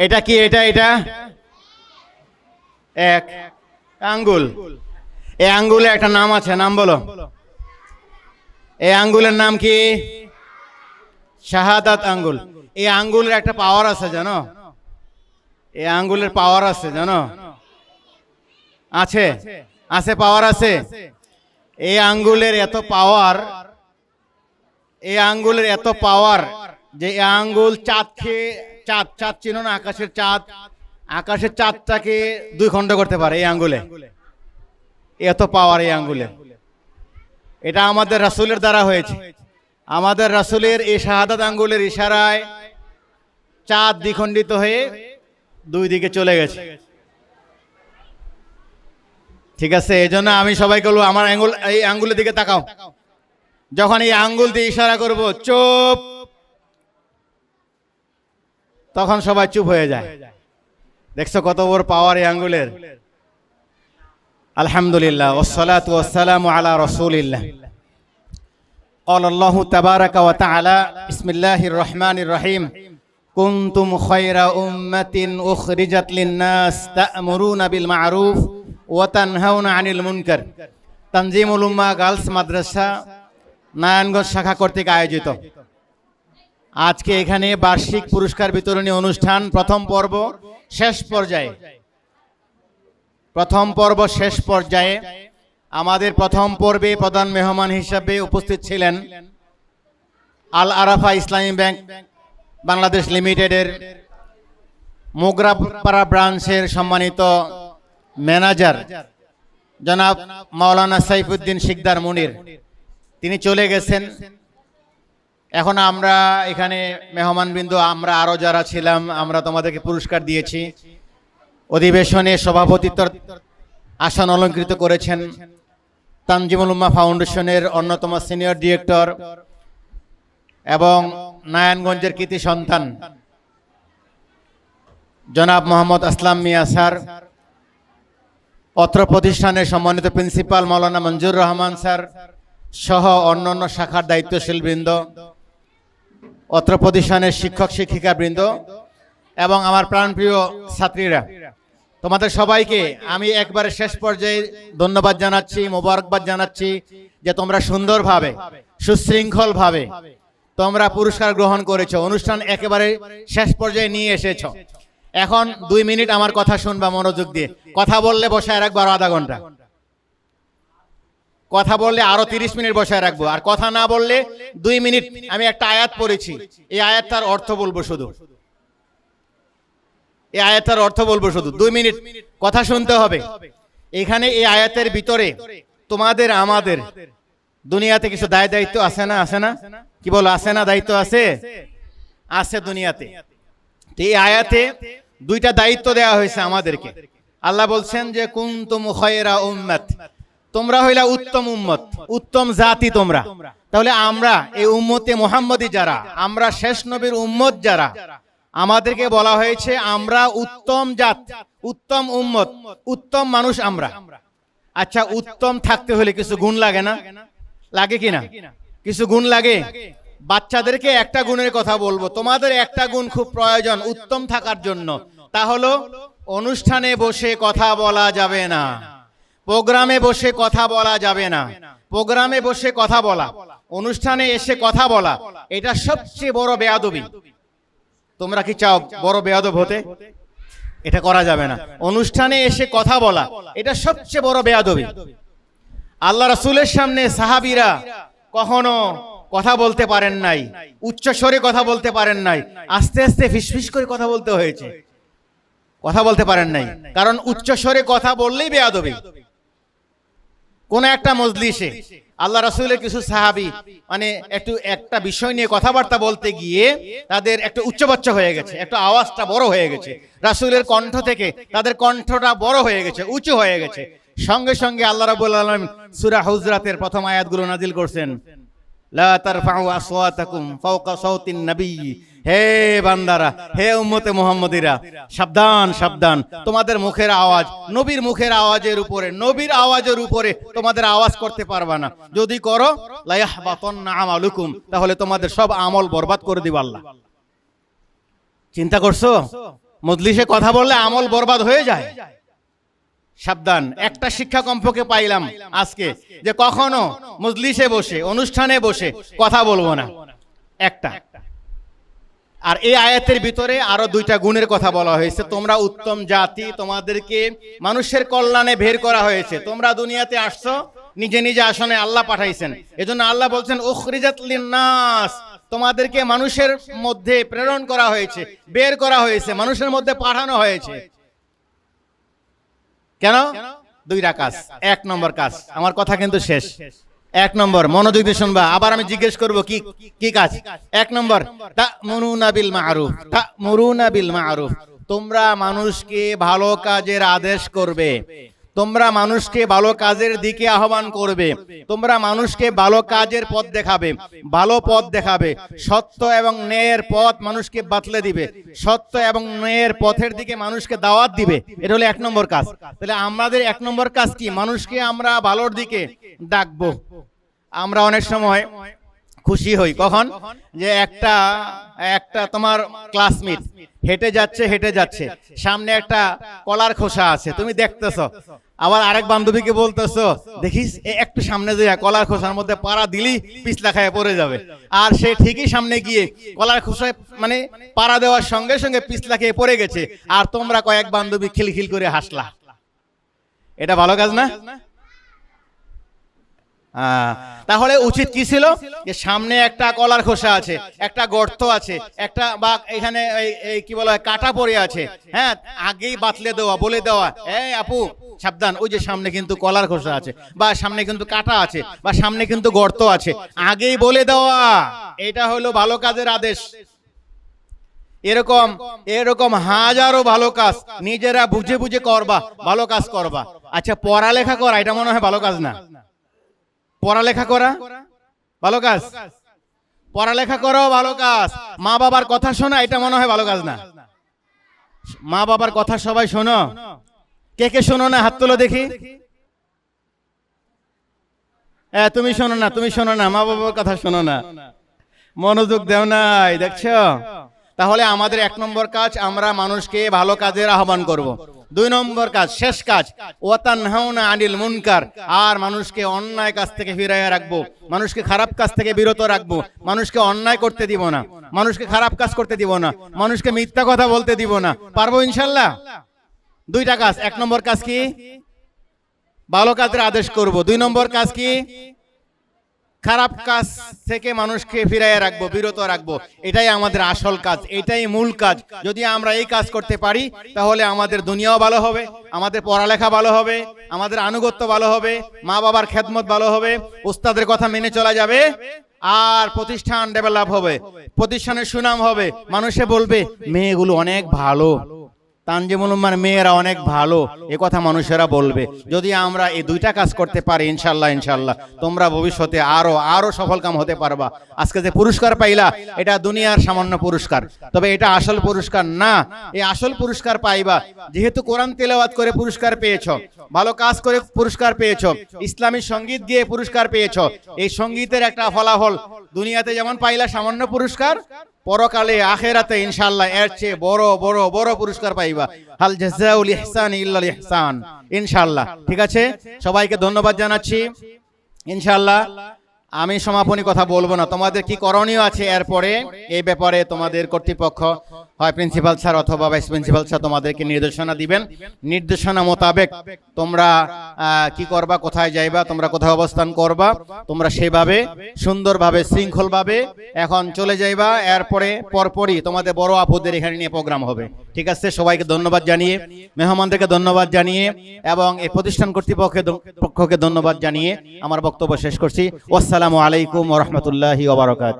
এটা কি, এটা এটা? এক। আঙ্গুল। এই আঙ্গুলে একটা নাম আছে, নাম বলো। এই আঙ্গুলের নাম কি? শাহাদাত আঙ্গুল। এই আঙ্গুলের একটা পাওয়ার আছে, জানো? এই আঙ্গুলের পাওয়ার আছে, জানো? আছে? আছে পাওয়ার আছে? এই আঙ্গুলের এত পাওয়ার এই আঙ্গুলের এত পাওয়ার যে আঙ্গুল চাঁদ খেয়ে চাঁদ চাঁদ চিনো না আকাশের চাঁদ। আকাশের চাঁদটাকে দুই খণ্ড করতে পারে এই আঙ্গুলে। এত পাওয়ার এই আঙ্গুলে। এটা আমাদের রাসূলের দ্বারা হয়েছে। আমাদের রাসূলের এই শাহাদাত আঙ্গুলের ইশারায় চাঁদ দ্বিখণ্ডিত হয়ে দুই দিকে চলে গেছে। ঠিক আছে এই জন্য আমি সবাইকে বলব, আমার আঙ্গুল, এই আঙ্গুলের দিকে তাকাও। যখন এই আঙ্গুল দিয়ে ইশারা করব, চুপ। তখন সবাই চুপ হয়ে যায় দেখছো কত বড় পাওয়ার এই আঙ্গুলের আলহামদুলিল্লাহ والصلاة والسلام على رسول الله قال الله تبارك وتعالى بسم الله الرحمن الرحيم كنتم خير أمة أخرجت للناس تأمرون بالمعروف وتنهون عن المنكر তানজিম উলুম্মা গার্লস মাদ্রাসা নারায়ণগঞ্জ শাখা কর্তৃক আয়োজিত আজকে এখানে বার্ষিক পুরস্কার বিতরণী অনুষ্ঠান প্রথম পর্ব শেষ পর্যায়ে। প্রথম পর্ব শেষ পর্যায়ে আমাদের প্রথম পর্বে প্রধান মেহমান হিসাবে উপস্থিত ছিলেন আল আরাফা ইসলামী ব্যাংক বাংলাদেশ লিমিটেডের মোগরাপাড়া ব্রাঞ্চের সম্মানিত ম্যানেজার জনাব মাওলানা সাইফুদ্দিন শিকদার মুনির। তিনি চলে গেছেন এখন আমরা এখানে মেহমানবৃন্দ, আমরা আরও যারা ছিলাম, আমরা তোমাদেরকে পুরস্কার দিয়েছি। অধিবেশনে সভাপতিত্ব আসন অলঙ্কৃত করেছেন তানজিমুল উম্মা ফাউন্ডেশনের অন্যতম সিনিয়র ডিরেক্টর এবং নারায়ণগঞ্জের কৃতি সন্তান জনাব মোহাম্মদ আসলাম মিয়া স্যার অত্র প্রতিষ্ঠানের সম্মানিত প্রিন্সিপাল মৌলানা মঞ্জুর রহমান স্যার সহ অন্যান্য শাখার দায়িত্বশীল বৃন্দ। অত্র প্রতিষ্ঠানের শিক্ষক শিক্ষিকা বৃন্দ এবং আমার প্রাণপ্রিয় ছাত্রীরা, তোমাদের সবাইকে আমি একবারে শেষ পর্যায়ে ধন্যবাদ জানাচ্ছি, মোবারকবাদ জানাচ্ছি যে তোমরা সুন্দরভাবে, সুশৃঙ্খলভাবে তোমরা পুরস্কার গ্রহণ করেছ। অনুষ্ঠান একেবারে শেষ পর্যায়ে নিয়ে এসেছ। এখন দুই মিনিট আমার কথা শুনবা মনোযোগ দিয়ে। কথা বললে রাখব আরও আধা ঘণ্টা। কথা বললে আরও তিরিশ মিনিট বসায় রাখব। আর কথা না বললে দুই মিনিট আমি একটা আয়াত পড়েছি। এই আয়াতটার অর্থ বলব শুধু। এই আয়াতের অর্থ বলব শুধু। দুই মিনিট কথা শুনতে হবে। এখানে এই আয়াতের ভিতরে তোমাদের, আমাদের দুনিয়াতে কিছু দায় দায়িত্ব আছে না আছে না? কি বলো, আছে না, দায়িত্ব আছে? আছে দুনিয়াতে। এই আয়াতে দুইটা দায়িত্ব দেওয়া হয়েছে আমাদেরকে। আল্লাহ বলছেন যে, কুনতুম খয়রা উম্মাত। তোমরা হইলা উত্তম উম্মত, উত্তম জাতি তোমরা। তাহলে আমরা এই উম্মতে মোহাম্মদী যারা, আমরা শেষ নবীর উম্মত যারা, আমাদেরকে বলা হয়েছে আমরা উত্তম জাত, উত্তম উম্মত, উত্তম মানুষ আমরা। আচ্ছা উত্তম থাকতে হলে কিছু গুণ লাগে না? লাগে কি না? কিছু গুণ লাগে? বাচ্চাদেরকে একটা গুণের কথা বলব। তোমাদের একটা গুণ খুব প্রয়োজন, উত্তম থাকার জন্য। তা হলো, অনুষ্ঠানে বসে কথা বলা যাবে না। প্রোগ্রামে বসে কথা বলা যাবে না। প্রোগ্রামে বসে কথা বলা। অনুষ্ঠানে এসে কথা বলা। এটা সবচেয়ে বড় বেয়াদবি। তোমরা কি চাও বড় বেয়াদব হতে? এটা করা যাবে না। অনুষ্ঠানে এসে কথা বলা। এটা সবচেয়ে বড় বেয়াদবি। আল্লাহ রাসূলের সামনে সাহাবিরা কখনো কথা বলতে পারেন নাই। উচ্চ স্বরে কথা বলতে পারেন নাই। আস্তে আস্তে ফিসফিস করে কথা বলতে হয়েছে। কথা বলতে পারেন নাই। কারণ উচ্চ স্বরে কথা বললেই বেয়াদবি। কোন একটা মজলিসে আল্লাহ রাসূলের কিছু সাহাবি মানে একটু একটা বিষয় নিয়ে কথাবার্তা বলতে গিয়ে তাদের একটু উচ্চবাচ্চ হয়ে গেছে, একটু আওয়াজটা বড় হয়ে গেছে। রাসূলের কণ্ঠ থেকে তাদের কণ্ঠটা বড় হয়ে গেছে, উঁচু হয়ে গেছে। সঙ্গে সঙ্গে আল্লাহ রাব্বুল আলামিন সূরা হুজরাতের প্রথম আয়াতগুলো নাজিল করছেন। লা তারফাউ আসওয়াতাকুম ফাওকা সাউতিন নবী হে বান্দারা, হে উম্মতে মুহাম্মদীরা, সাবধান সাবধান। তোমাদের মুখের আওয়াজ, নবীর মুখের আওয়াজের উপরে, নবীর আওয়াজের উপরে তোমাদের আওয়াজ করতে পারবা না। যদি করো আমালুকুম, তাহলে তোমাদের সব আমল বরবাদ করে দিব আল্লাহ। চিন্তা করছ? মজলিসে কথা বললে আমল বরবাদ হয়ে যায়। সাবধান, একটা শিক্ষা কমপক্ষে পাইলাম আজকে, যে কখনো মজলিসে বসে, অনুষ্ঠানে বসে কথা বলব না। একটা। আর এই আয়াতের ভিতরে আরও দুইটা গুণের কথা বলা হয়েছে। তোমরা উত্তম জাতি, তোমাদেরকে মানুষের কল্যাণে বের করা হয়েছে। তোমরা দুনিয়াতে আসছো, নিজে নিজে আসনে আল্লাহ পাঠাইছেন। এজন্য আল্লাহ বলছেন, উখরিজাত লিন্নাস। তোমাদেরকে মানুষের মধ্যে প্রেরণ করা হয়েছে, বের করা হয়েছে, মানুষের মধ্যে পাঠানো হয়েছে। কেন? দুইটা কাজ এক নম্বর কাজ। আমার কথা কিন্তু শেষ। এক নম্বর মনোযোগ দিয়ে শুনবা আবার আমি জিজ্ঞেস করব কি কি কাজ? এক নম্বর তা মরুনা বিল মারুফ তা মরুনা বিল মারুফ। তোমরা মানুষকে ভালো কাজের আদেশ করবে। তোমরা মানুষকে ভালো কাজের দিকে আহ্বান করবে। তোমরা মানুষকে ভালো কাজের পথ দেখাবে। ভালো পথ দেখাবে। সত্য এবং ন্যায়ের পথ মানুষকে বাতলে দিবে। সত্য এবং ন্যায়ের পথের দিকে মানুষকে দাওয়াত দিবে। এটা হলো এক নম্বর কাজ। তাহলে আমাদের এক নম্বর কাজ কি? মানুষকে আমরা ভালোর দিকে ডাকবো। আমরা অনেক সময় খুশি হই। কখন? যে একটা একটা তোমার ক্লাসমেট হেঁটে যাচ্ছে হেঁটে যাচ্ছে। সামনে একটা কলার খোসা আছে, তুমি দেখতেছো। আবার আরেক বান্ধবীকে বলতেছো, দেখিস একটু সামনে যে কলার খোসার মধ্যে পাড়া দিলেই পিছলা খায় পড়ে যাবে। আর সে ঠিকই সামনে গিয়ে কলার খোসায় মানে পাড়া দেওয়ার সঙ্গে সঙ্গে পিছলা খেয়ে পড়ে গেছে। আর তোমরা কয়েক বান্ধবী খিলখিল করে হাসলা। এটা ভালো কাজ না? তাহলে উচিত কি ছিল? যে সামনে একটা কলার খোসা আছে, একটা গর্ত আছে, একটা বা এখানে এই- এই কি বলা হয়, কাটা পড়ে আছে। হ্যাঁ আগেই বাতলে দেওয়া, বলে দেওয়া। এই আপু, সাবধান, ওই যে সামনে কিন্তু কলার খোসা আছে, বা সামনে কিন্তু কাটা আছে, বা সামনে কিন্তু গর্ত আছে, আগেই বলে দেওয়া। এটা হলো ভালো কাজের আদেশ। এরকম এরকম হাজারো ভালো কাজ, নিজেরা বুঝে বুঝে করবা, ভালো কাজ করবা। আচ্ছা পড়ালেখা করা, এটা মনে হয় ভালো কাজ না? পড়ালেখা করা? ভালো কাজ? পড়ালেখা করো, ভালো কাজ। মা বাবার কথা শোনা, এটা মনে হয় ভালো কাজ না। মা বাবার কথা সবাই শোনো। কে কে শোনো না? হাত তোলো দেখি। হ্যাঁ তুমি শোনো না, তুমি শোনো না, মা বাবার কথা শোনো না। মনোযোগ দেও নাই, দেখছ? তাহলে আমাদের এক নম্বর কাজ, আমরা মানুষকে ভালো কাজের আহ্বান করব। দুই নম্বর কাজ, শেষ কাজ ওয়াতান হাউনা আনিল মুনকার, আর মানুষকে অন্যায় কাজ থেকে ফিরাইয়া রাখব। মানুষকে খারাপ কাজ থেকে বিরত রাখব। মানুষকে অন্যায় করতে দিব না। মানুষকে খারাপ কাজ করতে দিব না। মানুষকে মিথ্যা কথা বলতে দিব না। পারব ইনশাল্লাহ? দুইটা কাজ। এক নম্বর কাজ কি? ভালো কাজের আদেশ করব। দুই নম্বর কাজ কি? খারাপ কাজ থেকে মানুষকে ফিরাইয়া রাখব, বিরত রাখব, এটাই আমাদের আসল কাজ, এটাই মূল কাজ। যদি আমরা এই কাজ করতে পারি, তাহলে আমাদের দুনিয়াও ভালো হবে, আমাদের পড়ালেখা ভালো হবে, আমাদের আনুগত্য ভালো হবে মা বাবার খেদমত ভালো হবে, উস্তাদের কথা মেনে চলা যাবে, আর প্রতিষ্ঠান ডেভেলপ হবে, প্রতিষ্ঠানের সুনাম হবে। মানুষে বলবে, মেয়েগুলো অনেক ভালো। তানজিমুল উম্মার মেয়েরা অনেক ভালো, এ কথা মানুষেরা বলবে। যদি আমরা এই দুইটা কাজ করতে পারি ইনশাল্লাহ ইনশাল্লাহ তোমরা ভবিষ্যতে আরও আরও সফলকাম হতে পারবা। আজকে যে পুরস্কার পাইলা, এটা দুনিয়ার সামান্য পুরস্কার। তবে এটা আসল পুরস্কার না, এই আসল পুরস্কার পাইবা, যেহেতু কোরআন তেলাওয়াত করে পুরস্কার পেয়েছ, ভালো কাজ করে পুরস্কার পেয়েছ, ইসলামী সংগীত দিয়ে পুরস্কার পেয়েছ, এই সঙ্গীতের একটা ফলাফল দুনিয়াতে যেমন পাইলা, সামান্য পুরস্কার পরকালে আখেরাতে ইনশাআল্লাহ এর চেয়ে বড় বড় বড় পুরস্কার পাইবা। হাল জাজাউল ইহসান ইল্লাল ইহসান। ইনশাআল্লাহ। ঠিক আছে? সবাইকে ধন্যবাদ জানাচ্ছি। ইনশাআল্লাহ, আমি সমাপনী কথা বলব না। তোমাদের কি করণীয় আছে এরপরে? এই ব্যাপারে তোমাদের কর্তৃপক্ষ হয় প্রিন্সিপাল স্যার অথবা ভাইস প্রিন্সিপাল স্যার তোমাদেরকে নির্দেশনা দিবেন। নির্দেশনা মোতাবেক তোমরা কি করবা, কোথায় যাইবা, তোমরা কোথায় অবস্থান করবা, তোমরা সেভাবে সুন্দরভাবে, শৃঙ্খলভাবে এখন চলে যাইবা। এরপরে পরপরই তোমাদের বড় আপুদের এখানে নিয়ে প্রোগ্রাম হবে। ঠিক আছে? সবাইকে ধন্যবাদ জানিয়ে, মেহমানদেরকে ধন্যবাদ জানিয়ে এবং এই প্রতিষ্ঠান কর্তৃপক্ষের পক্ষকে ধন্যবাদ জানিয়ে আমার বক্তব্য শেষ করছি। আসসালামু আলাইকুম রহমতুল্লাহি ওবরাকাত